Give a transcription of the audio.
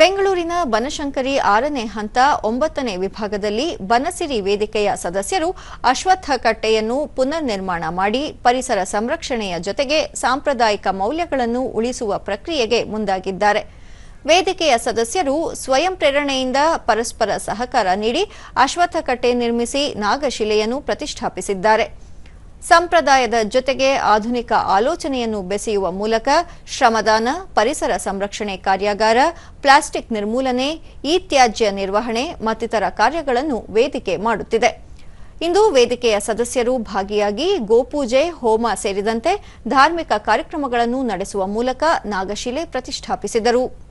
ಬೆಂಗಳೂರಿನ ಬನಶಂಕರಿ ಆರನೇ ಹಂತ ಒಂಬತ್ತನೇ ವಿಭಾಗದಲ್ಲಿ ಬನಸಿರಿ ವೇದಿಕೆಯ ಸದಸ್ಯರು ಅಶ್ವತ್ಥ ಕಟ್ಟೆಯನ್ನು ಪುನರ್ ನಿರ್ಮಾಣ ಮಾಡಿ ಪರಿಸರ ಸಂರಕ್ಷಣೆಯ ಜೊತೆಗೆ ಸಾಂಪ್ರದಾಯಿಕ ಮೌಲ್ಯಗಳನ್ನು ಉಳಿಸುವ ಪ್ರಕ್ರಿಯೆಗೆ ಮುಂದಾಗಿದ್ದಾರೆ. ವೇದಿಕೆಯ ಸದಸ್ಯರು ಸ್ವಯಂ ಪ್ರೇರಣೆಯಿಂದ ಪರಸ್ಪರ ಸಹಕಾರ ನೀಡಿ ಅಶ್ವತ್ಥ ಕಟ್ಟೆ ನಿರ್ಮಿಸಿ ನಾಗಶಿಲೆಯನ್ನು ಪ್ರತಿಷ್ಠಾಪಿಸಿದ್ದಾರೆ. ಸಂಪ್ರದಾಯದ ಜೊತೆಗೆ ಆಧುನಿಕ ಆಲೋಚನೆಯನ್ನು ಬೆಸೆಯುವ ಮೂಲಕ ಶ್ರಮದಾನ, ಪರಿಸರ ಸಂರಕ್ಷಣೆ ಕಾರ್ಯಾಗಾರ, ಪ್ಲಾಸ್ಟಿಕ್ ನಿರ್ಮೂಲನೆ, ಇತ್ಯಾಜ್ಯ ತ್ಯಾಜ್ಯ ನಿರ್ವಹಣೆ ಮತ್ತಿತರ ಕಾರ್ಯಗಳನ್ನು ವೇದಿಕೆ ಮಾಡುತ್ತಿದೆ. ಇಂದು ವೇದಿಕೆಯ ಸದಸ್ಯರು ಭಾಗಿಯಾಗಿ ಗೋಪೂಜೆ, ಹೋಮ ಸೇರಿದಂತೆ ಧಾರ್ಮಿಕ ಕಾರ್ಯಕ್ರಮಗಳನ್ನು ನಡೆಸುವ ಮೂಲಕ ನಾಗಶಿಲೆ ಪ್ರತಿಷ್ಠಾಪಿಸಿದರು.